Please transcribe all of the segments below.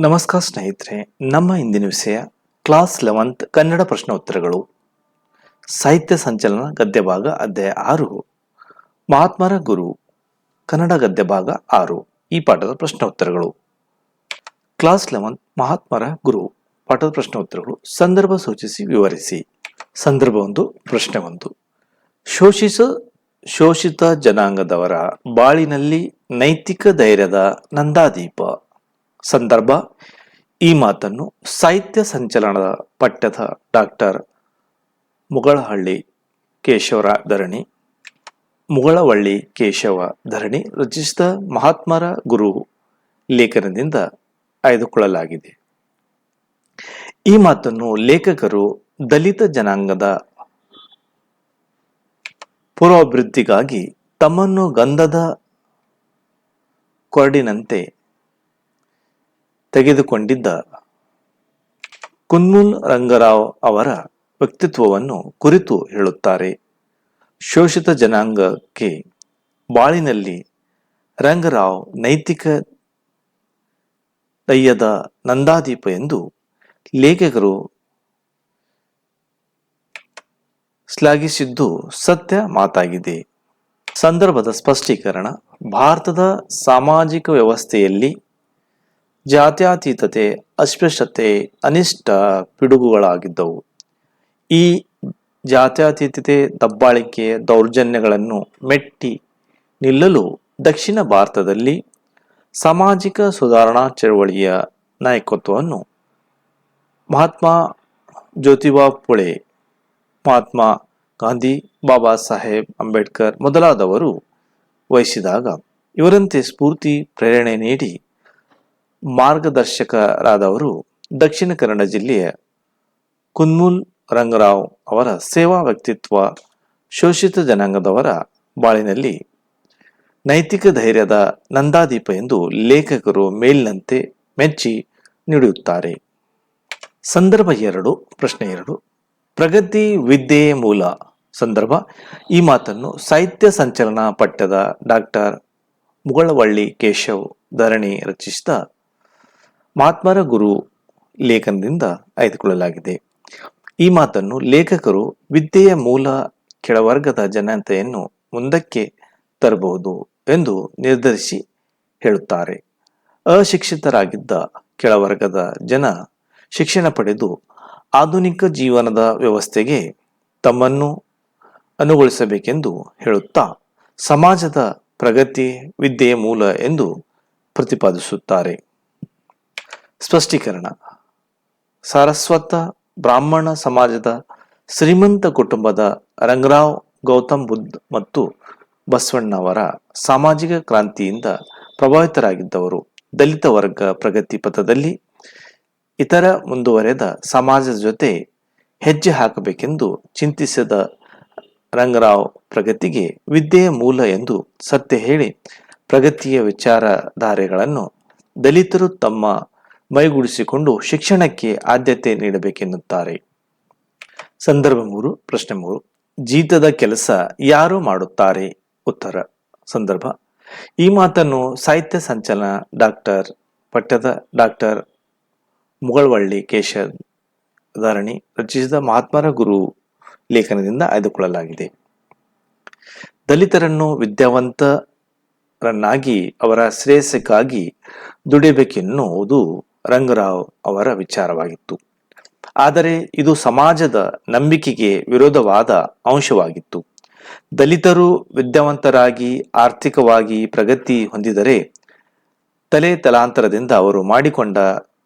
ನಮಸ್ಕಾರ ಸ್ನೇಹಿತರೆ, ನಮ್ಮ ಇಂದಿನ ವಿಷಯ ಕ್ಲಾಸ್ ಲೆವೆಂತ್ ಕನ್ನಡ ಪ್ರಶ್ನೋತ್ತರಗಳು ಸಾಹಿತ್ಯ ಸಂಚಲನ ಗದ್ಯ ಭಾಗ ಅಧ್ಯಾಯ ಆರು. ಮಹಾತ್ಮರ ಗುರು, ಕನ್ನಡ ಗದ್ಯ ಭಾಗ ಆರು. ಈ ಪಾಠದ ಪ್ರಶ್ನೋತ್ತರಗಳು ಕ್ಲಾಸ್ ಲೆವೆಂತ್ ಮಹಾತ್ಮರ ಗುರು, ಪಾಠದ ಪ್ರಶ್ನೋತ್ತರಗಳು ಸಂದರ್ಭ ಸೂಚಿಸಿ, ವಿವರಿಸಿ. ಸಂದರ್ಭ ಒಂದು, ಪ್ರಶ್ನೆ ಒಂದು. ಶೋಷಿಸ, ಶೋಷಿತ ಜನಾಂಗದವರ ಬಾಳಿನಲ್ಲಿ ನೈತಿಕ ಧೈರ್ಯದ ನಂದಾದೀಪ. ಸಂದರ್ಭ. ಈ ಮಾತನ್ನು ಸಾಹಿತ್ಯ ಸಂಚಲನದ ಪಠ್ಯದ ಡಾಕ್ಟರ್ ಮುಗಳಹಳ್ಳಿ ಕೇಶವರ ಧರಣಿ, ಮುಗಳವಳ್ಳಿ ಕೇಶವ ಧರಣಿ ರಚಿಸಿದ ಮಹಾತ್ಮರ ಗುರು ಲೇಖನದಿಂದ ಆಯ್ದುಕೊಳ್ಳಲಾಗಿದೆ. ಈ ಮಾತನ್ನು ಲೇಖಕರು ದಲಿತ ಜನಾಂಗದ ಪೂರ್ವಾಭಿವೃದ್ಧಿಗಾಗಿ ತಮ್ಮನ್ನು ಗಂಧದ ಕೊರಡಿನಂತೆ ತೆಗೆದುಕೊಂಡಿದ್ದ ಕುನ್ಮುಲ್ ರಂಗರಾವ್ ಅವರ ವ್ಯಕ್ತಿತ್ವವನ್ನು ಕುರಿತು ಹೇಳುತ್ತಾರೆ. ಶೋಷಿತ ಜನಾಂಗಕ್ಕೆ ಬಾಳಿನಲ್ಲಿ ರಂಗರಾವ್ ನೈತಿಕ ದಯ್ಯದ ನಂದಾದೀಪ ಎಂದು ಲೇಖಕರು ಶ್ಲಾಘಿಸಿದ್ದು ಸತ್ಯ ಮಾತಾಗಿದೆ. ಸಂದರ್ಭದ ಸ್ಪಷ್ಟೀಕರಣ, ಭಾರತದ ಸಾಮಾಜಿಕ ವ್ಯವಸ್ಥೆಯಲ್ಲಿ ಜಾತ್ಯತೀತತೆ, ಅಸ್ಪೃಶ್ಯತೆ, ಅನಿಷ್ಟ ಪಿಡುಗುಗಳಾಗಿದ್ದವು. ಈ ಜಾತ್ಯತೀತತೆ, ದಬ್ಬಾಳಿಕೆ, ದೌರ್ಜನ್ಯಗಳನ್ನು ಮೆಟ್ಟಿ ನಿಲ್ಲಲು ದಕ್ಷಿಣ ಭಾರತದಲ್ಲಿ ಸಾಮಾಜಿಕ ಸುಧಾರಣಾ ಚಳವಳಿಯ ನಾಯಕತ್ವವನ್ನು ಮಹಾತ್ಮ ಜ್ಯೋತಿಬಾ ಪುಳೆ, ಮಹಾತ್ಮ ಗಾಂಧಿ, ಬಾಬಾ ಸಾಹೇಬ್ ಅಂಬೇಡ್ಕರ್ ಮೊದಲಾದವರು ವಹಿಸಿದಾಗ ಇವರಂತೆ ಸ್ಫೂರ್ತಿ, ಪ್ರೇರಣೆ ನೀಡಿ ಮಾರ್ಗದರ್ಶಕರಾದವರು ದಕ್ಷಿಣ ಕನ್ನಡ ಜಿಲ್ಲೆಯ ಕುನ್ಮುಲ್ ರಂಗರಾವ್ ಅವರ ಸೇವಾ ವ್ಯಕ್ತಿತ್ವ, ಶೋಷಿತ ಜನಾಂಗದವರ ಬಾಳಿನಲ್ಲಿ ನೈತಿಕ ಧೈರ್ಯದ ನಂದಾದೀಪ ಎಂದು ಲೇಖಕರು ಮೇಲಿನಂತೆ ಮೆಚ್ಚಿ ನೀಡುತ್ತಾರೆ ಸಂದರ್ಭ ಎರಡು, ಪ್ರಶ್ನೆ ಎರಡು. ಪ್ರಗತಿ ವಿದ್ಯೆ ಮೂಲ ಸಂದರ್ಭ. ಈ ಮಾತನ್ನು ಸಾಹಿತ್ಯ ಸಂಚಲನ ಪಠ್ಯದ ಡಾಕ್ಟರ್ ಮುಗಳವಳ್ಳಿ ಕೇಶವ್ ಧರಣಿ ರಚಿಸಿದ ಮಹಾತ್ಮರ ಗುರು ಲೇಖನದಿಂದ ಆಯ್ದುಕೊಳ್ಳಲಾಗಿದೆ. ಈ ಮಾತನ್ನು ಲೇಖಕರು ವಿದ್ಯೆಯ ಮೂಲ ಕೆಳವರ್ಗದ ಜನತೆಯನ್ನು ಮುಂದಕ್ಕೆ ತರಬಹುದು ಎಂದು ನಿರ್ಧರಿಸಿ ಹೇಳುತ್ತಾರೆ. ಅಶಿಕ್ಷಿತರಾಗಿದ್ದ ಕೆಳವರ್ಗದ ಜನ ಶಿಕ್ಷಣ ಪಡೆದು ಆಧುನಿಕ ಜೀವನದ ವ್ಯವಸ್ಥೆಗೆ ತಮ್ಮನ್ನು ಅನುಗೊಳಿಸಬೇಕೆಂದು ಹೇಳುತ್ತಾ ಸಮಾಜದ ಪ್ರಗತಿ, ವಿದ್ಯೆಯ ಮೂಲ ಎಂದು ಪ್ರತಿಪಾದಿಸುತ್ತಾರೆ. ಸ್ಪಷ್ಟೀಕರಣ. ಸಾರಸ್ವತ ಬ್ರಾಹ್ಮಣ ಸಮಾಜದ ಶ್ರೀಮಂತ ಕುಟುಂಬದ ರಂಗರಾವ್ ಗೌತಮ್ ಬುದ್ಧ ಮತ್ತು ಬಸವಣ್ಣವರ ಸಾಮಾಜಿಕ ಕ್ರಾಂತಿಯಿಂದ ಪ್ರಭಾವಿತರಾಗಿದ್ದವರು ದಲಿತ ವರ್ಗ ಪ್ರಗತಿ ಪಥದಲ್ಲಿ ಇತರ ಮುಂದುವರೆದ ಸಮಾಜದ ಜೊತೆ ಹೆಜ್ಜೆ ಹಾಕಬೇಕೆಂದು ಚಿಂತಿಸಿದ ರಂಗರಾವ್ ಪ್ರಗತಿಗೆ ವಿದ್ಯೆಯ ಮೂಲ ಎಂದು ಸತ್ಯ ಹೇಳಿ ಪ್ರಗತಿಯ ವಿಚಾರಧಾರೆಗಳನ್ನು ದಲಿತರು ತಮ್ಮ ಮೈಗೂಡಿಸಿಕೊಂಡು ಶಿಕ್ಷಣಕ್ಕೆ ಆದ್ಯತೆ ನೀಡಬೇಕೆನ್ನುತ್ತಾರೆ. ಸಂದರ್ಭ ಮೂರು, ಪ್ರಶ್ನೆ ಮೂರು. ಜೀತದ ಕೆಲಸ ಯಾರು ಮಾಡುತ್ತಾರೆ? ಉತ್ತರ. ಸಂದರ್ಭ. ಈ ಮಾತನ್ನು ಸಾಹಿತ್ಯ ಸಂಚಲನ ಡಾಕ್ಟರ್, ಪಠ್ಯದ ಡಾಕ್ಟರ್ ಮುಗಳವಳ್ಳಿ ಕೇಶ ಧಾರಣಿ ರಚಿಸಿದ ಮಹಾತ್ಮರ ಗುರು ಲೇಖನದಿಂದ ಆಯ್ದುಕೊಳ್ಳಲಾಗಿದೆ. ದಲಿತರನ್ನು ವಿದ್ಯಾವಂತರನ್ನಾಗಿ ಅವರ ಶ್ರೇಯಸ್ಸಕ್ಕಾಗಿ ದುಡಿಯಬೇಕೆನ್ನುವುದು ರಂಗರಾವ್ ಅವರ ವಿಚಾರವಾಗಿತ್ತು. ಆದರೆ ಇದು ಸಮಾಜದ ನಂಬಿಕೆಗೆ ವಿರೋಧವಾದ ಅಂಶವಾಗಿತ್ತು. ದಲಿತರು ವಿದ್ಯಾವಂತರಾಗಿ ಆರ್ಥಿಕವಾಗಿ ಪ್ರಗತಿ ಹೊಂದಿದರೆ ತಲೆ ತಲಾಂತರದಿಂದ ಅವರು ಮಾಡಿಕೊಂಡ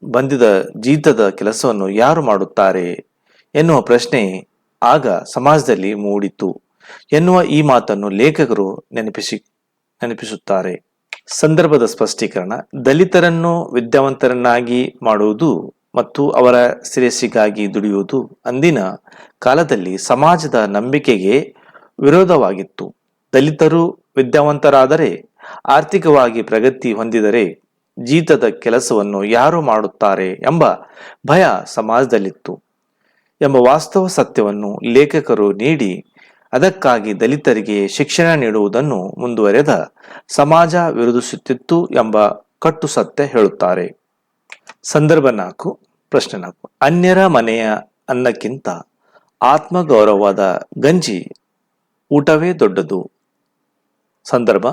ಬಂದಿದ ಜೀತದ ಕೆಲಸವನ್ನು ಯಾರು ಮಾಡುತ್ತಾರೆ ಎನ್ನುವ ಪ್ರಶ್ನೆ ಆಗ ಸಮಾಜದಲ್ಲಿ ಮೂಡಿತು ಎನ್ನುವ ಈ ಮಾತನ್ನು ಲೇಖಕರು ನೆನಪಿಸಿ ನೆನಪಿಸುತ್ತಾರೆ. ಸಂದರ್ಭದ ಸ್ಪಷ್ಟೀಕರಣ, ದಲಿತರನ್ನು ವಿದ್ಯಾವಂತರನ್ನಾಗಿ ಮಾಡುವುದು ಮತ್ತು ಅವರ ಶ್ರೇಯಸ್ಸಿಗಾಗಿ ದುಡಿಯುವುದು ಅಂದಿನ ಕಾಲದಲ್ಲಿ ಸಮಾಜದ ನಂಬಿಕೆಗೆ ವಿರೋಧವಾಗಿತ್ತು. ದಲಿತರು ವಿದ್ಯಾವಂತರಾದರೆ ಆರ್ಥಿಕವಾಗಿ ಪ್ರಗತಿ ಹೊಂದಿದರೆ ಜೀತದ ಕೆಲಸವನ್ನು ಯಾರು ಮಾಡುತ್ತಾರೆ ಎಂಬ ಭಯ ಸಮಾಜದಲ್ಲಿತ್ತು ಎಂಬ ವಾಸ್ತವ ಸತ್ಯವನ್ನು ಲೇಖಕರು ನೀಡಿ ಅದಕ್ಕಾಗಿ ದಲಿತರಿಗೆ ಶಿಕ್ಷಣ ನೀಡುವುದನ್ನು ಮುಂದುವರೆದ ಸಮಾಜ ವಿರೋಧಿಸುತ್ತಿತ್ತು ಎಂಬ ಕಟ್ಟು ಸತ್ಯ ಹೇಳುತ್ತಾರೆ. ಸಂದರ್ಭ ನಾಲ್ಕು, ಪ್ರಶ್ನೆ ನಾಲ್ಕು. ಅನ್ಯರ ಮನೆಯ ಅನ್ನಕ್ಕಿಂತ ಆತ್ಮಗೌರವದ ಗಂಜಿ ಊಟವೇ ದೊಡ್ಡದು. ಸಂದರ್ಭ,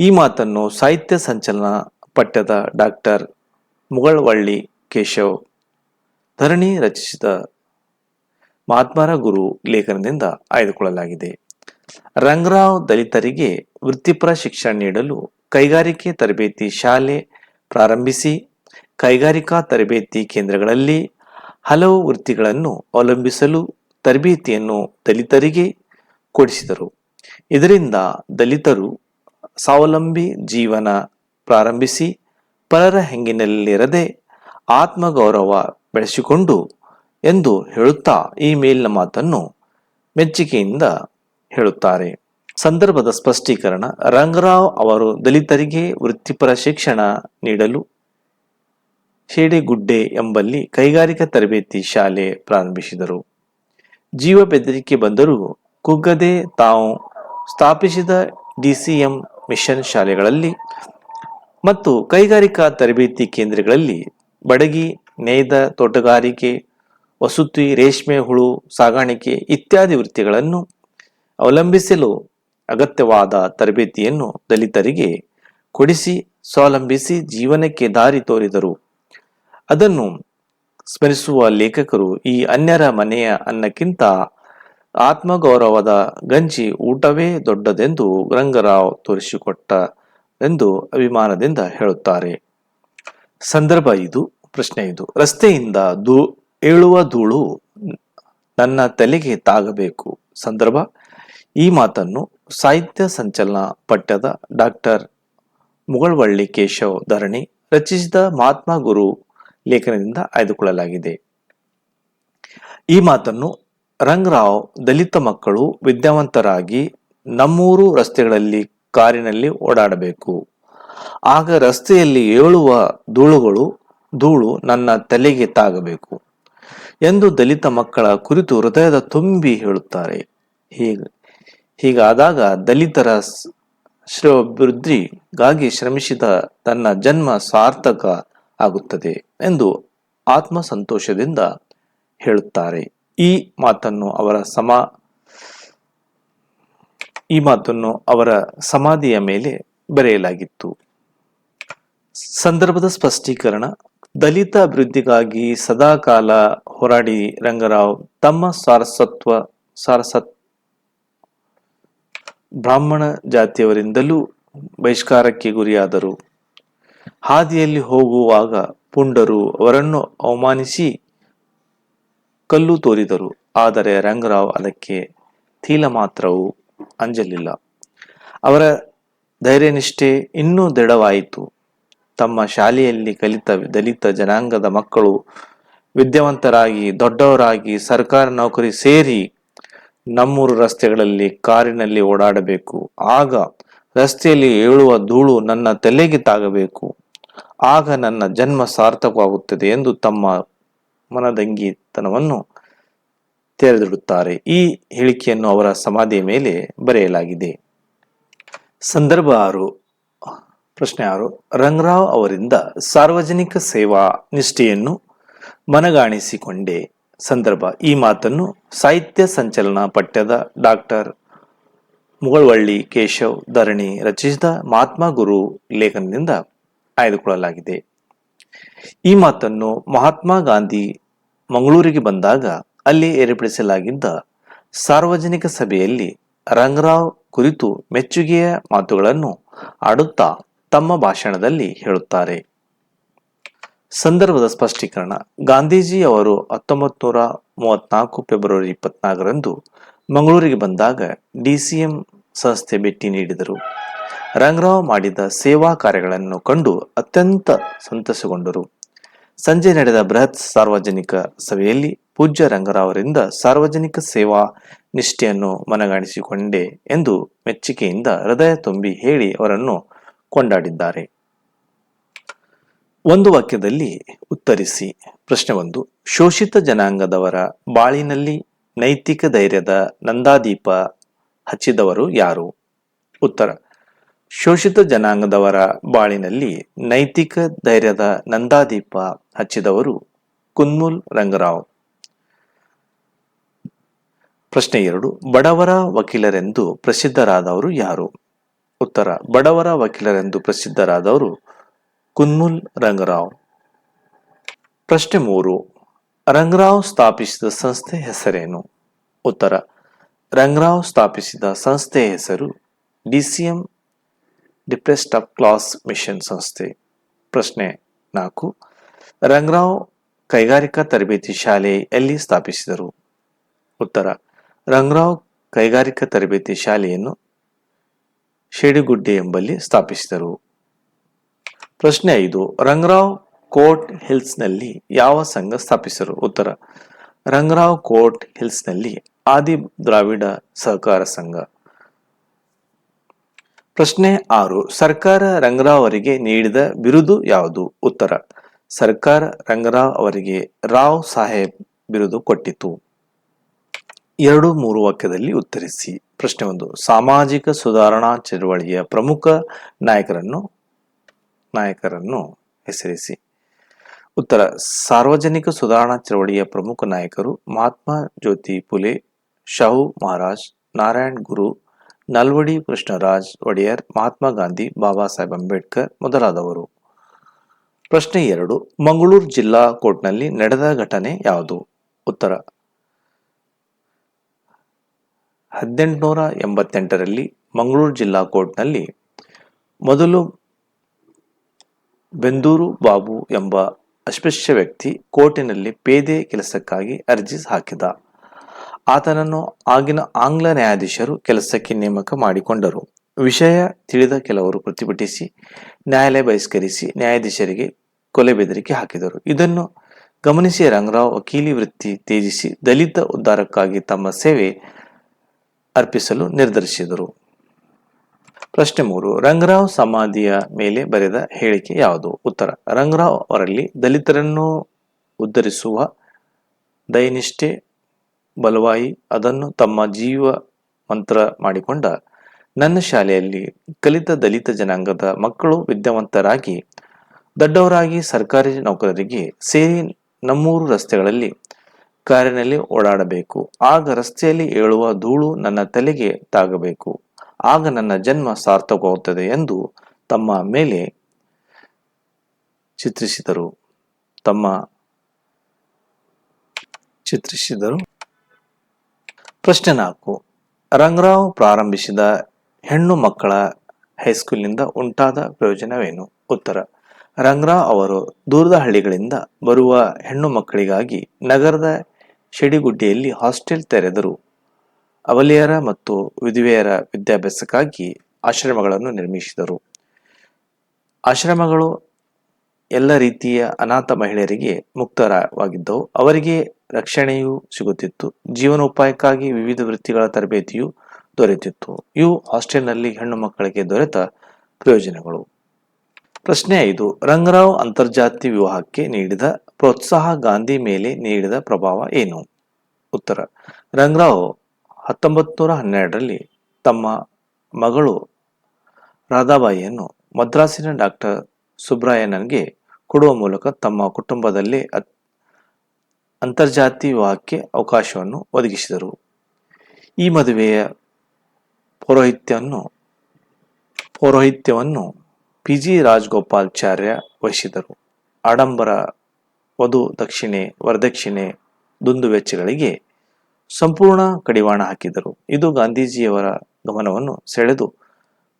ಈ ಮಾತನ್ನು ಸಾಹಿತ್ಯ ಸಂಚಲನ ಪಠ್ಯದ ಡಾಕ್ಟರ್ ಮುಗಳವಳ್ಳಿ ಕೇಶವ್ ಧರಣಿ ರಚಿಸಿದ ಮಹಾತ್ಮರ ಗುರು ಲೇಖನದಿಂದ ಆಯ್ದುಕೊಳ್ಳಲಾಗಿದೆ. ರಂಗರಾವ್ ದಲಿತರಿಗೆ ವೃತ್ತಿಪರ ಶಿಕ್ಷಣ ನೀಡಲು ಕೈಗಾರಿಕೆ ತರಬೇತಿ ಶಾಲೆ ಪ್ರಾರಂಭಿಸಿ, ಕೈಗಾರಿಕಾ ತರಬೇತಿ ಕೇಂದ್ರಗಳಲ್ಲಿ ಹಲವು ವೃತ್ತಿಗಳನ್ನು ಅವಲಂಬಿಸಲು ತರಬೇತಿಯನ್ನು ದಲಿತರಿಗೆ ಕೊಡಿಸಿದರು. ಇದರಿಂದ ದಲಿತರು ಸ್ವಾವಲಂಬಿ ಜೀವನ ಪ್ರಾರಂಭಿಸಿ, ಪರರ ಹೆಂಗಿನಲ್ಲಿರದೆ ಆತ್ಮಗೌರವ ಬೆಳೆಸಿಕೊಂಡು ಎಂದು ಹೇಳುತ್ತಾ ಈ ಮೇಲಿನ ಮಾತನ್ನು ಮೆಚ್ಚುಗೆಯಿಂದ ಹೇಳುತ್ತಾರೆ. ಸಂದರ್ಭದ ಸ್ಪಷ್ಟೀಕರಣ, ರಂಗರಾವ್ ಅವರು ದಲಿತರಿಗೆ ವೃತ್ತಿಪರ ಶಿಕ್ಷಣ ನೀಡಲು ಶೇಡೆಗುಡ್ಡೆ ಎಂಬಲ್ಲಿ ಕೈಗಾರಿಕಾ ತರಬೇತಿ ಶಾಲೆ ಪ್ರಾರಂಭಿಸಿದರು. ಜೀವ ಬೆದರಿಕೆ ಬಂದರೂ ಕುಗ್ಗದೆ ತಾವು ಸ್ಥಾಪಿಸಿದ ಡಿಸಿಎಂ ಮಿಷನ್ ಶಾಲೆಗಳಲ್ಲಿ ಮತ್ತು ಕೈಗಾರಿಕಾ ತರಬೇತಿ ಕೇಂದ್ರಗಳಲ್ಲಿ ಬಡಗಿ, ನೇಯ್ದ ತೋಟಗಾರಿಕೆ ವಸತಿ, ರೇಷ್ಮೆ, ಹುಳು, ಸಾಗಾಣಿಕೆ ಇತ್ಯಾದಿ ವೃತ್ತಿಗಳನ್ನು ಅವಲಂಬಿಸಲು ಅಗತ್ಯವಾದ ತರಬೇತಿಯನ್ನು ದಲಿತರಿಗೆ ಕೊಡಿಸಿ, ಸ್ವಾವಲಂಬಿಸಿ ಜೀವನಕ್ಕೆ ದಾರಿ ತೋರಿದರು. ಅದನ್ನು ಸ್ಮರಿಸುವ ಲೇಖಕರು ಈ ಅನ್ಯರ ಮನೆಯ ಅನ್ನಕ್ಕಿಂತ ಆತ್ಮಗೌರವದ ಗಂಜಿ ಊಟವೇ ದೊಡ್ಡದೆಂದು ರಂಗರಾವ್ ತೋರಿಸಿಕೊಟ್ಟ ಎಂದು ಅಭಿಮಾನದಿಂದ ಹೇಳುತ್ತಾರೆ. ಸಂದರ್ಭ ಇದು, ಪ್ರಶ್ನೆ ಇದು. ರಸ್ತೆಯಿಂದ ಧೂ ಏಳುವ ಧೂಳು ನನ್ನ ತಲೆಗೆ ತಾಗಬೇಕು. ಸಂದರ್ಭ, ಈ ಮಾತನ್ನು ಸಾಹಿತ್ಯ ಸಂಚಲನ ಪಠ್ಯದ ಡಾಕ್ಟರ್ ಮುಗಳವಳ್ಳಿ ಕೇಶವ್ ಧರಣಿ ರಚಿಸಿದ ಮಹಾತ್ಮ ಗುರು ಲೇಖನದಿಂದ ಆಯ್ದುಕೊಳ್ಳಲಾಗಿದೆ. ಈ ಮಾತನ್ನು ರಂಗರಾವ್ ದಲಿತ ಮಕ್ಕಳು ವಿದ್ಯಾವಂತರಾಗಿ ನಮ್ಮೂರು ರಸ್ತೆಗಳಲ್ಲಿ ಕಾರಿನಲ್ಲಿ ಓಡಾಡಬೇಕು. ಆಗ ರಸ್ತೆಯಲ್ಲಿ ಏಳುವ ಧೂಳುಗಳು, ಧೂಳು ನನ್ನ ತಲೆಗೆ ತಾಗಬೇಕು. ಎಂದು ದಲಿತ ಮಕ್ಕಳ ಕುರಿತು ಹೃದಯದ ತುಂಬಿ ಹೇಳುತ್ತಾರೆ. ಹೀಗ, ಹೀಗಾದಾಗ ದಲಿತರ ಶ್ರೇಯೋಭಿವೃದ್ಧಿಗಾಗಿ ಶ್ರಮಿಸಿದ ತನ್ನ ಜನ್ಮ ಸಾರ್ಥಕ ಆಗುತ್ತದೆ ಎಂದು ಆತ್ಮ ಸಂತೋಷದಿಂದ ಹೇಳುತ್ತಾರೆ. ಈ ಮಾತನ್ನು ಅವರ ಸಮ, ಈ ಮಾತನ್ನು ಅವರ ಸಮಾಧಿಯ ಮೇಲೆ ಬರೆಯಲಾಗಿತ್ತು. ಸಂದರ್ಭದ ಸ್ಪಷ್ಟೀಕರಣ ದಲಿತ ಅಭಿವೃದ್ಧಿಗಾಗಿ ಸದಾಕಾಲ ಹೋರಾಡಿ ರಂಗರಾವ್, ತಮ್ಮ ಸಾರಸತ್ವ, ಸಾರಸತ್ ಬ್ರಾಹ್ಮಣ ಜಾತಿಯವರಿಂದಲೂ ಬಹಿಷ್ಕಾರಕ್ಕೆ ಗುರಿಯಾದರು. ಹಾದಿಯಲ್ಲಿ ಹೋಗುವಾಗ ಪುಂಡರು ಅವರನ್ನು ಅವಮಾನಿಸಿ ಕಲ್ಲು ತೋರಿದರು. ಆದರೆ ರಂಗರಾವ್ ಅದಕ್ಕೆ ತೀಲ ಮಾತ್ರವೂ ಅಂಜಲಿಲ್ಲ. ಅವರ ಧೈರ್ಯನಿಷ್ಠೆ ಇನ್ನೂ ದೃಢವಾಯಿತು. ತಮ್ಮ ಶಾಲೆಯಲ್ಲಿ ಕಲಿತ ದಲಿತ ಜನಾಂಗದ ಮಕ್ಕಳು ವಿದ್ಯಾವಂತರಾಗಿ, ದೊಡ್ಡವರಾಗಿ ಸರ್ಕಾರ ನೌಕರಿ ಸೇರಿ ನಮ್ಮೂರು ರಸ್ತೆಗಳಲ್ಲಿ ಕಾರಿನಲ್ಲಿ ಓಡಾಡಬೇಕು. ಆಗ ರಸ್ತೆಯಲ್ಲಿ ಏಳುವ ಧೂಳು ನನ್ನ ತಲೆಗೆ ತಾಗಬೇಕು. ಆಗ ನನ್ನ ಜನ್ಮ ಸಾರ್ಥಕವಾಗುತ್ತದೆ ಎಂದು ತಮ್ಮ ಮನದಂಗಿತನವನ್ನು ತೆರೆದಿಡುತ್ತಾರೆ. ಈ ಹೇಳಿಕೆಯನ್ನು ಅವರ ಸಮಾಧಿಯ ಮೇಲೆ ಬರೆಯಲಾಗಿದೆ. ಸಂದರ್ಭ ಆರು. ಪ್ರಶ್ನೆ ಆರು ರಂಗರಾವ್ ಅವರಿಂದ ಸಾರ್ವಜನಿಕ ಸೇವಾ ನಿಷ್ಠೆಯನ್ನು ಮನಗಾಣಿಸಿಕೊಂಡೆ ಸಂದರ್ಭ. ಈ ಮಾತನ್ನು ಸಾಹಿತ್ಯ ಸಂಚಲನ ಪಠ್ಯದ ಡಾಕ್ಟರ್ ಮುಗಳವಳ್ಳಿ ಕೇಶವ್ ಧರಣಿ ರಚಿಸಿದ ಮಹಾತ್ಮ ಗುರು ಲೇಖನದಿಂದ ಆಯ್ದುಕೊಳ್ಳಲಾಗಿದೆ. ಈ ಮಾತನ್ನು ಮಹಾತ್ಮ ಗಾಂಧಿ ಮಂಗಳೂರಿಗೆ ಬಂದಾಗ ಅಲ್ಲಿ ಏರ್ಪಡಿಸಲಾಗಿದ್ದ ಸಾರ್ವಜನಿಕ ಸಭೆಯಲ್ಲಿ ರಂಗರಾವ್ ಕುರಿತು ಮೆಚ್ಚುಗೆಯ ಮಾತುಗಳನ್ನು ಆಡುತ್ತಾ ತಮ್ಮ ಭಾಷಣದಲ್ಲಿ ಹೇಳುತ್ತಾರೆ. ಸಂದರ್ಭದ ಸ್ಪಷ್ಟೀಕರಣ. ಗಾಂಧೀಜಿ ಅವರು ಹತ್ತೊಂಬತ್ತು ನೂರ ಮೂವತ್ನಾಲ್ಕು ಫೆಬ್ರವರಿ ಇಪ್ಪತ್ನಾಲ್ಕರಂದು ಮಂಗಳೂರಿಗೆ ಬಂದಾಗ ಡಿಸಿಎಂ ಸಂಸ್ಥೆ ಭೇಟಿ ನೀಡಿದರು. ರಂಗರಾವ್ ಮಾಡಿದ ಸೇವಾ ಕಾರ್ಯಗಳನ್ನು ಕಂಡು ಅತ್ಯಂತ ಸಂತಸಗೊಂಡರು. ಸಂಜೆ ನಡೆದ ಬೃಹತ್ ಸಾರ್ವಜನಿಕ ಸಭೆಯಲ್ಲಿ ಪೂಜ್ಯ ರಂಗರಾವರಿಂದ ಸಾರ್ವಜನಿಕ ಸೇವಾ ನಿಷ್ಠೆಯನ್ನು ಮನಗಾಣಿಸಿಕೊಂಡೆ ಎಂದು ಮೆಚ್ಚುಗೆಯಿಂದ ಹೃದಯ ತುಂಬಿ ಹೇಳಿ ಅವರನ್ನು ಕೊಂಡಾಡಿದ್ದಾರೆ. ಒಂದು ವಾಕ್ಯದಲ್ಲಿ ಉತ್ತರಿಸಿ. ಪ್ರಶ್ನೆ ಒಂದು. ಶೋಷಿತ ಜನಾಂಗದವರ ಬಾಳಿನಲ್ಲಿ ನೈತಿಕ ಧೈರ್ಯದ ನಂದಾದೀಪ ಹಚ್ಚಿದವರು ಯಾರು? ಉತ್ತರ. ಶೋಷಿತ ಜನಾಂಗದವರ ಬಾಳಿನಲ್ಲಿ ನೈತಿಕ ಧೈರ್ಯದ ನಂದಾದೀಪ ಹಚ್ಚಿದವರು ಕುನ್ಮುಲ್ ರಂಗರಾವ್. ಪ್ರಶ್ನೆ ಎರಡು. ಬಡವರ ವಕೀಲರೆಂದು ಪ್ರಸಿದ್ಧರಾದವರು ಯಾರು? ಉತ್ತರ. ಬಡವರ ವಕೀಲರೆಂದು ಪ್ರಸಿದ್ಧರಾದವರು ಕುನ್ಮುಲ್ ರಂಗರಾವ್. ಪ್ರಶ್ನೆ ಮೂರು. ರಂಗರಾವ್ ಸ್ಥಾಪಿಸಿದ ಸಂಸ್ಥೆ ಹೆಸರೇನು? ಉತ್ತರ. ರಂಗರಾವ್ ಸ್ಥಾಪಿಸಿದ ಸಂಸ್ಥೆ ಹೆಸರು DCM depressed of class mission ಸಂಸ್ಥೆ. ಪ್ರಶ್ನೆ ನಾಲ್ಕು. ರಂಗರಾವ್ ಕೈಗಾರಿಕಾ ತರಬೇತಿ ಶಾಲೆ ಎಲ್ಲಿ ಸ್ಥಾಪಿಸಿದರು? ಉತ್ತರ. ರಂಗರಾವ್ ಕೈಗಾರಿಕಾ ತರಬೇತಿ ಶಾಲೆಯನ್ನು ಶೇಡಿಗುಡ್ಡೆ ಎಂಬಲ್ಲಿ ಸ್ಥಾಪಿಸಿದರು. ಪ್ರಶ್ನೆ ಐದು, ರಂಗರಾವ್ ಕೋರ್ಟ್ ಹಿಲ್ಸ್ನಲ್ಲಿ ಯಾವ ಸಂಘ ಸ್ಥಾಪಿಸಿದರು? ಉತ್ತರ, ರಂಗರಾವ್ ಕೋರ್ಟ್ ಹಿಲ್ಸ್ನಲ್ಲಿ ಆದಿ ದ್ರಾವಿಡ ಸಹಕಾರ ಸಂಘ. ಪ್ರಶ್ನೆ ಆರು, ಸರ್ಕಾರ ರಂಗರಾವ್ ಅವರಿಗೆ ನೀಡಿದ ಬಿರುದು ಯಾವುದು? ಉತ್ತರ, ಸರ್ಕಾರ ರಂಗರಾವ್ ಅವರಿಗೆ ರಾವ್ ಸಾಹೇಬ್ ಬಿರುದು ಕೊಟ್ಟಿತು ಎರಡು ಮೂರು ವಾಕ್ಯದಲ್ಲಿ ಉತ್ತರಿಸಿ. ಪ್ರಶ್ನೆ ಒಂದು, ಸಾಮಾಜಿಕ ಸುಧಾರಣಾ ಚಳವಳಿಯ ಪ್ರಮುಖ ನಾಯಕರನ್ನು ನಾಯಕರನ್ನು ಹೆಸರಿಸಿ. ಉತ್ತರ, ಸಾರ್ವಜನಿಕ ಸುಧಾರಣಾ ಚಳವಳಿಯ ಪ್ರಮುಖ ನಾಯಕರು ಮಹಾತ್ಮ ಜ್ಯೋತಿ ಪುಲೆ ಶಾಹು ಮಹಾರಾಜ್, ನಾರಾಯಣ್ ಗುರು, ನಲ್ವಡಿ ಕೃಷ್ಣರಾಜ್ ಒಡೆಯರ್, ಮಹಾತ್ಮ ಗಾಂಧಿ, ಬಾಬಾ ಸಾಹೇಬ್ ಅಂಬೇಡ್ಕರ್ ಮೊದಲಾದವರು. ಪ್ರಶ್ನೆ ಎರಡು, ಮಂಗಳೂರು ಜಿಲ್ಲಾ ಕೋರ್ಟ್ನಲ್ಲಿ ನಡೆದ ಘಟನೆ ಯಾವುದು? ಉತ್ತರ ಹದಿನೆಂಟುನೂರ ಎಂಬತ್ತೆಂಟರಲ್ಲಿ ಮಂಗಳೂರು ಜಿಲ್ಲಾ ಕೋರ್ಟ್ನಲ್ಲಿ ಮೊದಲು ಬೆಂದೂರು ಬಾಬು ಎಂಬ ಅಸ್ಪೃಶ್ಯ ವ್ಯಕ್ತಿ ಕೋರ್ಟಿನಲ್ಲಿ ಪೇದೆ ಕೆಲಸಕ್ಕಾಗಿ ಅರ್ಜಿ ಹಾಕಿದ. ಆತನನ್ನು ಆಗಿನ ಆಂಗ್ಲ ನ್ಯಾಯಾಧೀಶರು ಕೆಲಸಕ್ಕೆ ನೇಮಕ ಮಾಡಿಕೊಂಡರು. ವಿಷಯ ತಿಳಿದ ಕೆಲವರು ಪ್ರತಿಭಟಿಸಿ, ನ್ಯಾಯಾಲಯ ಬಹಿಷ್ಕರಿಸಿ ನ್ಯಾಯಾಧೀಶರಿಗೆ ಕೊಲೆ ಬೆದರಿಕೆ ಹಾಕಿದರು. ಇದನ್ನು ಗಮನಿಸಿ ರಂಗರಾವ್ ವಕೀಲಿ ವೃತ್ತಿ ತ್ಯಜಿಸಿ ದಲಿತ ಉದ್ಧಾರಕ್ಕಾಗಿ ತಮ್ಮ ಸೇವೆ ಅರ್ಪಿಸಲು ನಿರ್ಧರಿಸಿದರು. ಪ್ರಶ್ನೆ ಮೂರು, ರಂಗರಾವ್ ಸಮಾಧಿಯ ಮೇಲೆ ಬರೆದ ಹೇಳಿಕೆ ಯಾವುದು? ಉತ್ತರ, ರಂಗರಾವ್ ಅವರಲ್ಲಿ ದಲಿತರನ್ನು ಉದ್ಧರಿಸುವ ದಯನಿಷ್ಠೆ, ಬಲವಾಯಿ, ಅದನ್ನು ತಮ್ಮ ಜೀವ ಮಂತ್ರ ಮಾಡಿಕೊಂಡ ನನ್ನ ಶಾಲೆಯಲ್ಲಿ ಕಲಿತ ದಲಿತ ಜನಾಂಗದ ಮಕ್ಕಳು ವಿದ್ಯಾವಂತರಾಗಿ, ದೊಡ್ಡವರಾಗಿ ಸರ್ಕಾರಿ ನೌಕರರಿಗೆ ಸೇರಿ ನಮ್ಮೂರು ರಸ್ತೆಗಳಲ್ಲಿ ಕಾರಿನಲ್ಲಿ ಓಡಾಡಬೇಕು. ಆಗ ರಸ್ತೆಯಲ್ಲಿ ಏಳುವ ಧೂಳು ನನ್ನ ತಲೆಗೆ ತಾಗಬೇಕು. ಆಗ ನನ್ನ ಜನ್ಮ ಸಾರ್ಥಕವಾಗುತ್ತದೆ ಎಂದು ತಮ್ಮ ಮೇಲೆ ಚಿತ್ರಿಸಿದರು. ತಮ್ಮ ಚಿತ್ರಿಸಿದರು. ಪ್ರಶ್ನೆ ನಾಲ್ಕು. ರಂಗರಾವ್ ಪ್ರಾರಂಭಿಸಿದ ಹೆಣ್ಣು ಮಕ್ಕಳ ಹೈಸ್ಕೂಲ್ನಿಂದ ಉಂಟಾದ ಪ್ರಯೋಜನವೇನು? ಉತ್ತರ. ರಂಗರಾವ್ ಅವರು ದೂರದ ಹಳ್ಳಿಗಳಿಂದ ಬರುವ ಹೆಣ್ಣು ಮಕ್ಕಳಿಗಾಗಿ ನಗರದ ಶೆಡಿಗುಡ್ಡೆಯಲ್ಲಿ ಹಾಸ್ಟೆಲ್ ತೆರೆದರು ಅವಲಿಯರ ಮತ್ತು ವಿಧವೆಯರ ವಿದ್ಯಾಭ್ಯಾಸಕ್ಕಾಗಿ ಆಶ್ರಮಗಳನ್ನು ನಿರ್ಮಿಸಿದರು. ಆಶ್ರಮಗಳು ಎಲ್ಲ ರೀತಿಯ ಅನಾಥ ಮಹಿಳೆಯರಿಗೆ ಮುಕ್ತರವಾಗಿದ್ದವು ಅವರಿಗೆ ರಕ್ಷಣೆಯೂ ಸಿಗುತ್ತಿತ್ತು. ಜೀವನೋಪಾಯಕ್ಕಾಗಿ ವಿವಿಧ ವೃತ್ತಿಗಳ ತರಬೇತಿಯು ದೊರೆತಿತ್ತು. ಇವು ಹಾಸ್ಟೆಲ್ನಲ್ಲಿ ಹೆಣ್ಣು ಮಕ್ಕಳಿಗೆ ದೊರೆತ ಪ್ರಯೋಜನಗಳು. ಪ್ರಶ್ನೆ ಐದು, ರಂಗರಾವ್ ಅಂತರ್ಜಾತಿ ವಿವಾಹಕ್ಕೆ ನೀಡಿದ ಪ್ರೋತ್ಸಾಹ ಗಾಂಧಿ ಮೇಲೆ ನೀಡಿದ ಪ್ರಭಾವ ಏನು? ಉತ್ತರ. ರಂಗರಾವ್ ಹತ್ತೊಂಬತ್ತು ನೂರ ಹನ್ನೆರಡರಲ್ಲಿ ತಮ್ಮ ಮಗಳು ರಾಧಾಬಾಯಿಯನ್ನು ಮದ್ರಾಸಿನ ಡಾಕ್ಟರ್ ಸುಬ್ರಾಯನನ್ಗೆ ಕೊಡುವ ಮೂಲಕ ತಮ್ಮ ಕುಟುಂಬದಲ್ಲಿ ಅತ್- ಅಂತರ್ಜಾತಿ ವಿವಾಹಕ್ಕೆ ಅವಕಾಶವನ್ನು ಒದಗಿಸಿದರು. ಈ ಮದುವೆಯ ಪೌರೋಹಿತ್ಯವನ್ನು ಪೌರೋಹಿತ್ಯವನ್ನು ಪಿ ಜಿ ರಾಜಗೋಪಾಲಾಚಾರ್ಯ ವಹಿಸಿದರು. ಆಡಂಬರ ವಧು ದಕ್ಷಿಣೆ, ವರದಕ್ಷಿಣೆ, ದುಂದು ವೆಚ್ಚಗಳಿಗೆ ಸಂಪೂರ್ಣ ಕಡಿವಾಣ ಹಾಕಿದರು. ಇದು ಗಾಂಧೀಜಿಯವರ ಗಮನವನ್ನು ಸೆಳೆದು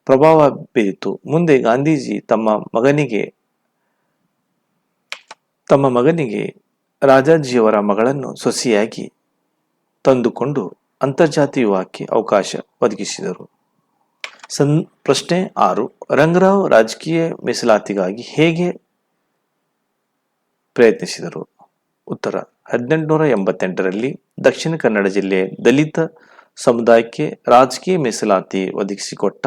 ಪ್ರಭಾವ ಬೀರಿತು. ಮುಂದೆ ಗಾಂಧೀಜಿ ತಮ್ಮ ಮಗನಿಗೆ ತಮ್ಮ ಮಗನಿಗೆ ರಾಜಾಜಿಯವರ ಮಗಳನ್ನು ಸೊಸೆಯಾಗಿ ತಂದುಕೊಂಡು ಅಂತರ್ಜಾತಿ ವಿವಾಹಕ್ಕೆ ಅವಕಾಶ ಒದಗಿಸಿದರು. ಸನ್, ಪ್ರಶ್ನೆ ಆರು, ರಂಗರಾವ್ ರಾಜಕೀಯ ಮೀಸಲಾತಿಗಾಗಿ ಹೇಗೆ ಪ್ರಯತ್ನಿಸಿದರು. ಉತ್ತರ, ಹದಿನೆಂಟುನೂರ ಎಂಬತ್ತೆಂಟರಲ್ಲಿ ದಕ್ಷಿಣ ಕನ್ನಡ ಜಿಲ್ಲೆ ದಲಿತ ಸಮುದಾಯಕ್ಕೆ ರಾಜಕೀಯ ಮೀಸಲಾತಿ ಒದಗಿಸಿಕೊಟ್ಟ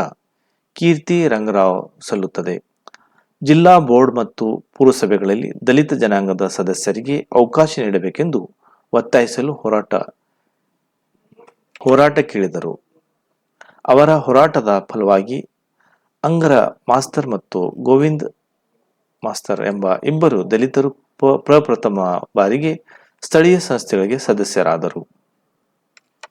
ಕೀರ್ತಿ ರಂಗರಾವ್ ಸಲ್ಲುತ್ತದೆ. ಜಿಲ್ಲಾ ಬೋರ್ಡ್ ಮತ್ತು ಪುರಸಭೆಗಳಲ್ಲಿ ದಲಿತ ಜನಾಂಗದ ಸದಸ್ಯರಿಗೆ ಅವಕಾಶ ನೀಡಬೇಕೆಂದು ಒತ್ತಾಯಿಸಲು ಹೋರಾಟ ಹೋರಾಟ ಕೇಳಿದರು. ಅವರ ಹೋರಾಟದ ಫಲವಾಗಿ ಅಂಗರ ಮಾಸ್ತರ್ ಮತ್ತು ಗೋವಿಂದ್ ಮಾಸ್ತರ್ ಎಂಬ ಇಬ್ಬರು ದಲಿತರು ಪ್ರಪ್ರಥಮ ಬಾರಿಗೆ ಸ್ಥಳೀಯ ಸಂಸ್ಥೆಗಳಿಗೆ ಸದಸ್ಯರಾದರು.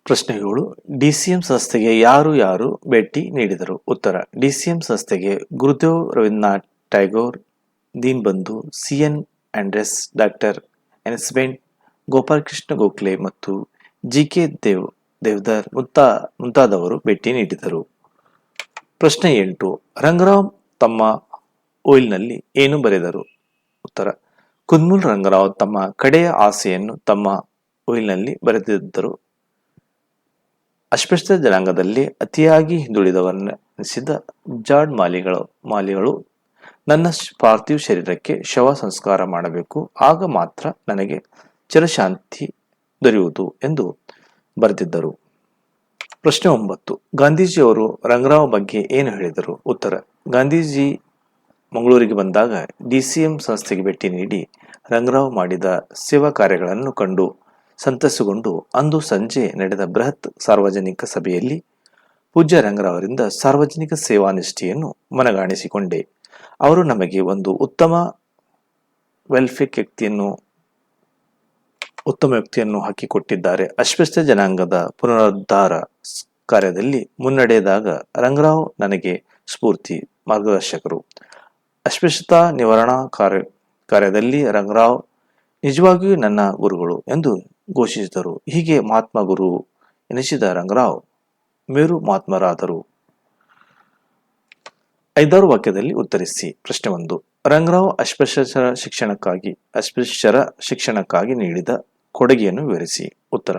ಪ್ರಶ್ನೆಗಳು, ಡಿಸಿಎಂ ಸಂಸ್ಥೆಗೆ ಯಾರು ಯಾರು ಭೇಟಿ ನೀಡಿದರು? ಉತ್ತರ, ಡಿಸಿಎಂ ಸಂಸ್ಥೆಗೆ Gurudev Rabindranath Tagore, Deen Bandhu CN Andrews doctor ಎನ್ಸ್ಬೆಂಟ್ Gopalakrishna Gokhale ಮತ್ತು ಜಿ ಕೆ ದೇವ್, ದೇವ್ದರ್ ಮುಂತಾ, ಮುಂತಾದವರು ಭೇಟಿ ನೀಡಿದರು. ಪ್ರಶ್ನೆ ಎಂಟು ರಂಗರಾವ್ ತಮ್ಮ ಓಯಿಲ್ನಲ್ಲಿ ಏನು ಬರೆದರು? ಉತ್ತರ ಕುನ್ಮುಲ್ ರಂಗರಾವ್ ತಮ್ಮ ಕಡೆಯ ಆಸೆಯನ್ನು ತಮ್ಮ ಓಯಿಲ್ನಲ್ಲಿ ಬರೆದಿದ್ದರು. ಅಸ್ಪೃಶ್ಯ ಜನಾಂಗದಲ್ಲಿ ಅತಿಯಾಗಿ ಹಿಂದುಳಿದವರೆನಿಸಿದ ಜಾಡ್ ಮಾಲಿಗಳು ಮಾಲಿಗಳು, ನನ್ನ ಪಾರ್ಥಿವ ಶರೀರಕ್ಕೆ ಶವ ಸಂಸ್ಕಾರ ಮಾಡಬೇಕು. ಆಗ ಮಾತ್ರ ನನಗೆ ಚಿರಶಾಂತಿ ದೊರೆಯುವುದು ಎಂದು ಬರೆದಿದ್ದರು. ಪ್ರಶ್ನೆ ಒಂಬತ್ತು, ಗಾಂಧೀಜಿಯವರು ರಂಗರಾವ್ ಬಗ್ಗೆ ಏನು ಹೇಳಿದರು? ಉತ್ತರ, ಗಾಂಧೀಜಿ ಮಂಗಳೂರಿಗೆ ಬಂದಾಗ ಡಿಸಿಎಂ ಸಂಸ್ಥೆಗೆ ಭೇಟಿ ನೀಡಿ ರಂಗರಾವ್ ಮಾಡಿದ ಸೇವಾ ಕಾರ್ಯಗಳನ್ನು ಕಂಡು ಸಂತಸಗೊಂಡು ಅಂದು ಸಂಜೆ ನಡೆದ ಬೃಹತ್ ಸಾರ್ವಜನಿಕ ಸಭೆಯಲ್ಲಿ ಪೂಜ್ಯ ರಂಗರಾವರಿಂದ ಸಾರ್ವಜನಿಕ ಸೇವಾ ನಿಷ್ಠೆಯನ್ನು ಮನಗಾಣಿಸಿಕೊಂಡೆ. ಅವರು ನಮಗೆ ಒಂದು ಉತ್ತಮ ವೆಲ್ಫೇರ್ ವ್ಯಕ್ತಿಯನ್ನು, ಉತ್ತಮ ವ್ಯಕ್ತಿಯನ್ನು ಹಾಕಿಕೊಟ್ಟಿದ್ದಾರೆ. ಅಸ್ಪೃಶ್ಯ ಜನಾಂಗದ ಪುನರುದ್ಧಾರ ಕಾರ್ಯದಲ್ಲಿ ಮುನ್ನಡೆದಾಗ ರಂಗರಾವ್ ನನಗೆ ಸ್ಫೂರ್ತಿ, ಮಾರ್ಗದರ್ಶಕರು. ಅಸ್ಪೃಶ್ಯತಾ ನಿವಾರಣಾ ಕಾರ್ಯ, ಕಾರ್ಯದಲ್ಲಿ ರಂಗರಾವ್ ನಿಜವಾಗಿಯೂ ನನ್ನ ಗುರುಗಳು ಎಂದು ಘೋಷಿಸಿದರು. ಹೀಗೆ ಮಹಾತ್ಮ ಗುರು ಎನಿಸಿದ ರಂಗರಾವ್ ಮೇರು ಮಹಾತ್ಮರಾದರು. ಐದಾರು ವಾಕ್ಯದಲ್ಲಿ ಉತ್ತರಿಸಿ. ಪ್ರಶ್ನೆ ಒಂದು. ರಂಗರಾವ್ ಅಸ್ಪೃಶ್ಯರ ಶಿಕ್ಷಣಕ್ಕಾಗಿ ಅಸ್ಪೃಶ್ಯರ ಶಿಕ್ಷಣಕ್ಕಾಗಿ ನೀಡಿದ ಕೊಡುಗೆಯನ್ನು ವಿವರಿಸಿ. ಉತ್ತರ.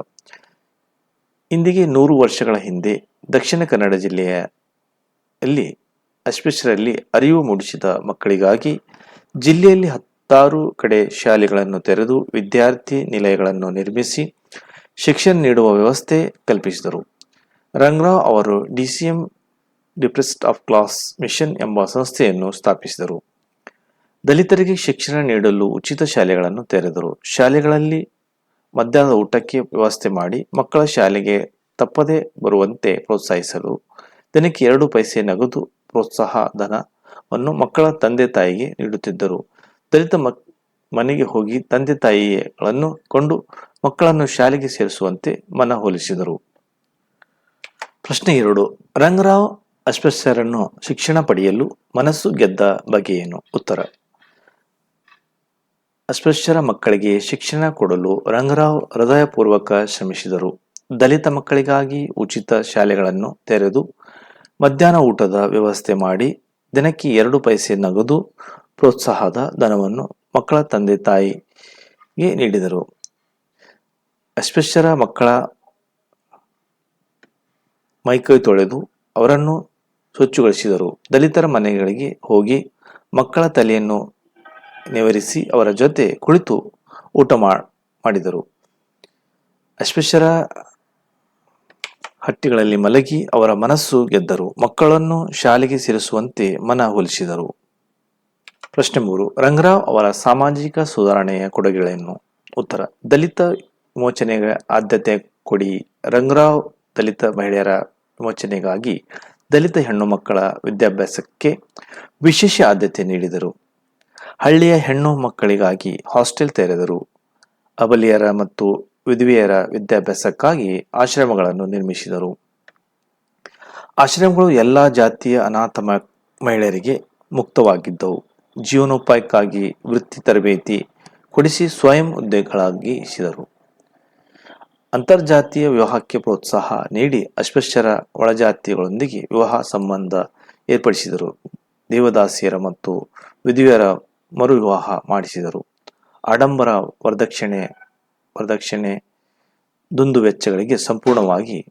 ಇಂದಿಗೆ ನೂರು ವರ್ಷಗಳ ಹಿಂದೆ ದಕ್ಷಿಣ ಕನ್ನಡ ಜಿಲ್ಲೆಯಲ್ಲಿ ಅಸ್ಪೃಶ್ಯರಲ್ಲಿ ಅರಿವು ಮೂಡಿಸಿದ ಮಕ್ಕಳಿಗಾಗಿ ಜಿಲ್ಲೆಯಲ್ಲಿ ಹತ್ತಾರು ಕಡೆ ಶಾಲೆಗಳನ್ನು ತೆರೆದು ವಿದ್ಯಾರ್ಥಿ ನಿಲಯಗಳನ್ನು ನಿರ್ಮಿಸಿ ಶಿಕ್ಷಣ ನೀಡುವ ವ್ಯವಸ್ಥೆ ಕಲ್ಪಿಸಿದರು. ರಂಗರಾವ್ ಅವರು DCM depressed of class mission ಎಂಬ ಸಂಸ್ಥೆಯನ್ನು ಸ್ಥಾಪಿಸಿದರು. ದಲಿತರಿಗೆ ಶಿಕ್ಷಣ ನೀಡಲು ಉಚಿತ ಶಾಲೆಗಳನ್ನು ತೆರೆದರು. ಶಾಲೆಗಳಲ್ಲಿ ಮಧ್ಯಾಹ್ನದ ಊಟಕ್ಕೆ ವ್ಯವಸ್ಥೆ ಮಾಡಿ ಮಕ್ಕಳ ಶಾಲೆಗೆ ತಪ್ಪದೇ ಬರುವಂತೆ ಪ್ರೋತ್ಸಾಹಿಸಲು ದಿನಕ್ಕೆ ಎರಡು ಪೈಸೆ ನಗದು ಪ್ರೋತ್ಸಾಹ ಧನವನ್ನು ಮಕ್ಕಳ ತಂದೆ ತಾಯಿಗೆ ನೀಡುತ್ತಿದ್ದರು. ದಲಿತ ಮಕ್, ಮನೆಗೆ ಹೋಗಿ ತಂದೆ ತಾಯಿಗಳನ್ನು ಕೊಂಡು ಮಕ್ಕಳನ್ನು ಶಾಲೆಗೆ ಸೇರಿಸುವಂತೆ ಮನವೊಲಿಸಿದರು ಪ್ರಶ್ನೆ ಎರಡು. ರಂಗರಾವ್ ಅಸ್ಪೃಶ್ಯರನ್ನು ಶಿಕ್ಷಣ ಪಡೆಯಲು ಮನಸ್ಸು ಗೆದ್ದ ಬಗೆಯೇನು ಉತ್ತರ. ಅಸ್ಪೃಶ್ಯರ ಮಕ್ಕಳಿಗೆ ಶಿಕ್ಷಣ ಕೊಡಲು ರಂಗರಾವ್ ಹೃದಯಪೂರ್ವಕ ಶ್ರಮಿಸಿದರು. ದಲಿತ ಮಕ್ಕಳಿಗಾಗಿ ಉಚಿತ ಶಾಲೆಗಳನ್ನು ತೆರೆದು ಮಧ್ಯಾಹ್ನ ಊಟದ ವ್ಯವಸ್ಥೆ ಮಾಡಿ ದಿನಕ್ಕೆ ಎರಡು ಪೈಸೆ ನಗದು ಪ್ರೋತ್ಸಾಹದ ಧನವನ್ನು ಮಕ್ಕಳ ತಂದೆ ತಾಯಿಗೆ ನೀಡಿದರು. ಅಸ್ಪೃಶ್ಯರ ಮಕ್ಕಳ ಮೈಕೈ ತೊಳೆದು ಅವರನ್ನು ಸ್ವಚ್ಛಗೊಳಿಸಿದರು. ದಲಿತರ ಮನೆಗಳಿಗೆ ಹೋಗಿ ಮಕ್ಕಳ ತಲೆಯನ್ನು ನೆವರಿಸಿ ಅವರ ಜೊತೆ ಕುಳಿತು ಊಟ ಮಾಡಿದರು. ಅಸ್ಪೃಶ್ಯರ ಹಟ್ಟಿಗಳಲ್ಲಿ ಮಲಗಿ ಅವರ ಮನಸ್ಸು ಗೆದ್ದರು. ಮಕ್ಕಳನ್ನು ಶಾಲೆಗೆ ಸೇರಿಸುವಂತೆ ಮನ ಒಲಿಸಿದರು ಪ್ರಶ್ನೆ ಮೂರು, ರಂಗರಾವ್ ಅವರ ಸಾಮಾಜಿಕ ಸುಧಾರಣೆಯ ಕೊಡುಗೆಗಳೇನು? ಉತ್ತರ, ದಲಿತ ವಿಮೋಚನೆಗೆ ಆದ್ಯತೆ ಕೊಡಿ. ರಂಗರಾವ್ ದಲಿತ ಮಹಿಳೆಯರ ವಿಮೋಚನೆಗಾಗಿ ದಲಿತ ಹೆಣ್ಣು ಮಕ್ಕಳ ವಿದ್ಯಾಭ್ಯಾಸಕ್ಕೆ ವಿಶೇಷ ಆದ್ಯತೆ ನೀಡಿದರು. ಹಳ್ಳಿಯ ಹೆಣ್ಣು ಮಕ್ಕಳಿಗಾಗಿ ಹಾಸ್ಟೆಲ್ ತೆರೆದರು. ಅಬಲಿಯರ ಮತ್ತು ವಿಧವೆಯರ ವಿದ್ಯಾಭ್ಯಾಸಕ್ಕಾಗಿ ಆಶ್ರಮಗಳನ್ನು ನಿರ್ಮಿಸಿದರು. ಆಶ್ರಮಗಳು ಎಲ್ಲ ಜಾತಿಯ ಅನಾಥ ಮಹಿಳೆಯರಿಗೆ ಮುಕ್ತವಾಗಿದ್ದವು. ಜೀವನೋಪಾಯಕ್ಕಾಗಿ ವೃತ್ತಿ ತರಬೇತಿ ಕೊಡಿಸಿ ಸ್ವಯಂ ಉದ್ಯೋಗಗಳಾಗಿಸಿದರು ಅಂತರ್ಜಾತೀಯ ವಿವಾಹಕ್ಕೆ ಪ್ರೋತ್ಸಾಹ ನೀಡಿ ಅಸ್ಪೃಶ್ಯರ ಒಳಜಾತಿಗಳೊಂದಿಗೆ ವಿವಾಹ ಸಂಬಂಧ ಏರ್ಪಡಿಸಿದರು. ದೇವದಾಸಿಯರ ಮತ್ತು ವಿಧವೆಯರ ಮರು ವಿವಾಹ ಮಾಡಿಸಿದರು. ಆಡಂಬರ ವರದಕ್ಷಿಣೆ ವರದಕ್ಷಿಣೆ, ದುಂದು ವೆಚ್ಚಗಳಿಗೆ ಸಂಪೂರ್ಣವಾಗಿ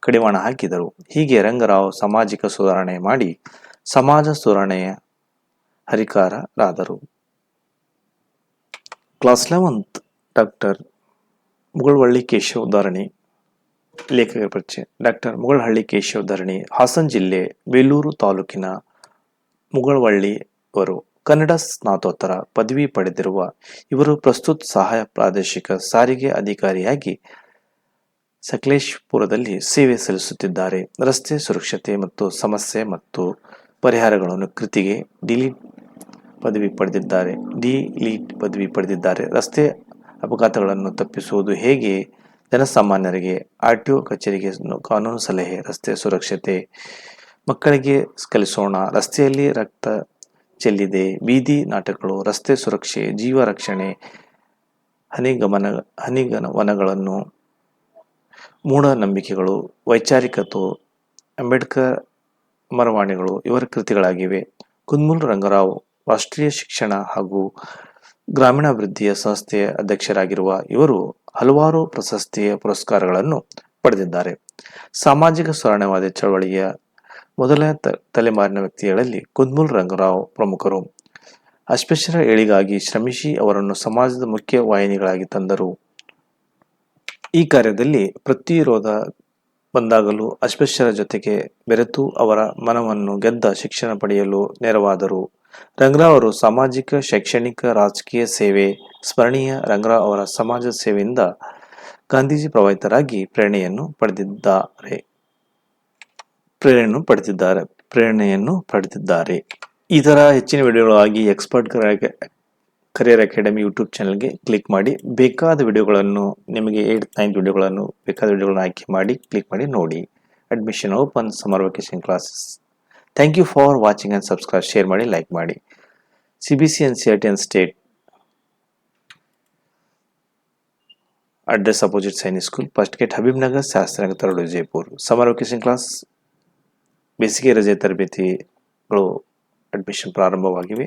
ಕಡಿವಾಣ ಹಾಕಿದರು. ಹೀಗೆ ರಂಗರಾವ್ ಸಾಮಾಜಿಕ ಸುಧಾರಣೆ ಮಾಡಿ ಸಮಾಜ ಸುಧಾರಣೆಯ ಹರಿಕಾರರಾದರು. Class eleventh doctor Mugulvalli Keshava Dharani, ಲೇಖಕರ ಪರಿಚಯ. ಡಾಕ್ಟರ್ ಮುಗುಳ್ಹಳ್ಳಿ ಕೇಶವ್ ಧರಣಿ, ಹಾಸನ ಜಿಲ್ಲೆ ಬೇಲೂರು ತಾಲೂಕಿನ ಮುಗುಳ್ವಳ್ಳಿ ಅವರು ಕನ್ನಡ ಸ್ನಾತೋತ್ತರ ಪದವಿ ಪಡೆದಿರುವ ಇವರು ಪ್ರಸ್ತುತ ಸಹಾಯ ಪ್ರಾದೇಶಿಕ ಸಾರಿಗೆ ಅಧಿಕಾರಿಯಾಗಿ ಸಕಲೇಶ್ಪುರದಲ್ಲಿ ಸೇವೆ ಸಲ್ಲಿಸುತ್ತಿದ್ದಾರೆ. ರಸ್ತೆ ಸುರಕ್ಷತೆ ಮತ್ತು ಸಮಸ್ಯೆ ಮತ್ತು ಪರಿಹಾರಗಳನ್ನು ಕೃತಿಗೆ ಡಿಲೀಟ್ ಪದವಿ ಪಡೆದಿದ್ದಾರೆ. ಡಿಲೀಟ್ ಪದವಿ ಪಡೆದಿದ್ದಾರೆ. ರಸ್ತೆ ಅಪಘಾತಗಳನ್ನು ತಪ್ಪಿಸುವುದು ಹೇಗೆ? ಜನಸಾಮಾನ್ಯರಿಗೆ ಆರ್ ಟಿ ಒ ಕಚೇರಿಗೆ ಕಾನೂನು ಸಲಹೆ, ರಸ್ತೆ ಸುರಕ್ಷತೆ, ಮಕ್ಕಳಿಗೆ ಕಲಿಸೋಣ, ರಸ್ತೆಯಲ್ಲಿ ರಕ್ತ ಚೆಲ್ಲಿದೆ. ಬೀದಿ ನಾಟಕಗಳು, ರಸ್ತೆ ಸುರಕ್ಷೆ, ಜೀವ ರಕ್ಷಣೆ, ಹನಿಗಮನ ಹನಿಗಮನಗಳನ್ನು ಮೂಢನಂಬಿಕೆಗಳು, ವೈಚಾರಿಕತೆ, ಅಂಬೇಡ್ಕರ್ ಮರವಾಣಿಗಳು ಇವರ ಕೃತಿಗಳಾಗಿವೆ. ಕುನ್ಮುಲ್ ರಂಗರಾವ್ ರಾಷ್ಟ್ರೀಯ ಶಿಕ್ಷಣ ಹಾಗೂ ಗ್ರಾಮೀಣಾಭಿವೃದ್ಧಿಯ ಸಂಸ್ಥೆಯ ಅಧ್ಯಕ್ಷರಾಗಿರುವ ಇವರು ಹಲವಾರು ಪ್ರಶಸ್ತಿಯ ಪುರಸ್ಕಾರಗಳನ್ನು ಪಡೆದಿದ್ದಾರೆ. ಸಾಮಾಜಿಕ ಸುಧಾರಣೆವಾದಿ ಚಳವಳಿಯ ಮೊದಲ ತ- ತಲೆಮಾರಿನ ವ್ಯಕ್ತಿಗಳಲ್ಲಿ ಕುದ್ಮುಲ್ ರಂಗರಾವ್ ಪ್ರಮುಖರು. ಅಸ್ಪೃಶ್ಯರ ಏಳಿಗಾಗಿ ಶ್ರಮಿಸಿ ಅವರನ್ನು ಸಮಾಜದ ಮುಖ್ಯ ವಾಹಿನಿಗಳಾಗಿ ತಂದರು. ಈ ಕಾರ್ಯದಲ್ಲಿ ಪ್ರತಿರೋಧ ಬಂದಾಗಲೂ ಅಸ್ಪೃಶ್ಯರ ಜೊತೆಗೆ ಬೆರೆತು ಅವರ ಮನವನ್ನು ಗೆದ್ದ ಶಿಕ್ಷಣ ಪಡೆಯಲು ನೆರವಾದರು. ರಂಗರಾವ್ ಅವರು ಸಾಮಾಜಿಕ, ಶೈಕ್ಷಣಿಕ, ರಾಜಕೀಯ ಸೇವೆ, ಸ್ಮರಣೀಯ ರಂಗರಾವ್ ಅವರ ಸಮಾಜ ಸೇವೆಯಿಂದ ಗಾಂಧೀಜಿ ಪ್ರಭಾವಿತರಾಗಿ ಪ್ರೇರಣೆಯನ್ನು ಪಡೆದಿದ್ದಾರೆ. ಪ್ರೇರಣೆಯನ್ನು ಪಡೆದಿದ್ದಾರೆ ಪ್ರೇರಣೆಯನ್ನು ಪಡೆದಿದ್ದಾರೆ. ಈ ಹೆಚ್ಚಿನ ವಿಡಿಯೋಗಳಾಗಿ ಎಕ್ಸ್ಪರ್ಟ್ ಕರಿಯರ್ ಅಕಾಡೆಮಿ ಯೂಟ್ಯೂಬ್ ಚಾನಲ್ಗೆ ಕ್ಲಿಕ್ ಮಾಡಿ, ಬೇಕಾದ ವಿಡಿಯೋಗಳನ್ನು ನಿಮಗೆ ಏಟ್ ನೈನ್ ವಿಡಿಯೋಗಳನ್ನು ಬೇಕಾದ ವಿಡಿಯೋಗಳನ್ನು ಆಯ್ಕೆ ಮಾಡಿ ಕ್ಲಿಕ್ ಮಾಡಿ ನೋಡಿ. Admission open summer vacation classes thank you for watching and subscribe share ಮಾಡಿ ಲೈಕ್ ಮಾಡಿ. C B C N C R T N state address opposite Sainik school first gate Habib Nagar Shastranagar Taradu Jaipur summer vacation class ಬೇಸಿಗೆ ರಜೆ ತರಬೇತಿಗಳು admission ಪ್ರಾರಂಭವಾಗಿವೆ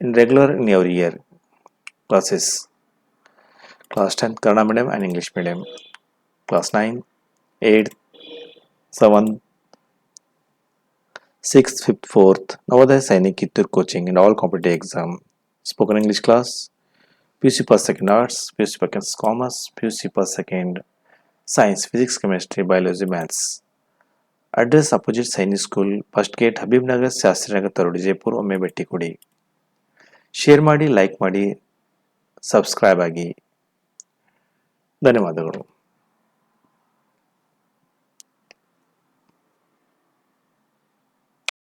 in regular in every year classes class ten Kannada medium and English medium class nine eight seven sixth fifth fourth Navodaya Sainik Kittur coaching in all competitive exam spoken English class P U C first second arts P U C second commerce P U C first second Address opposite Sainik school, first gate, Habib Nagar Shastrinagar Tarodi Jaipur ಒಮ್ಮೆ ಭೇಟಿ ಕೊಡಿ share ಮಾಡಿ, like ಮಾಡಿ, subscribe ಆಗಿ. ಧನ್ಯವಾದಗಳು.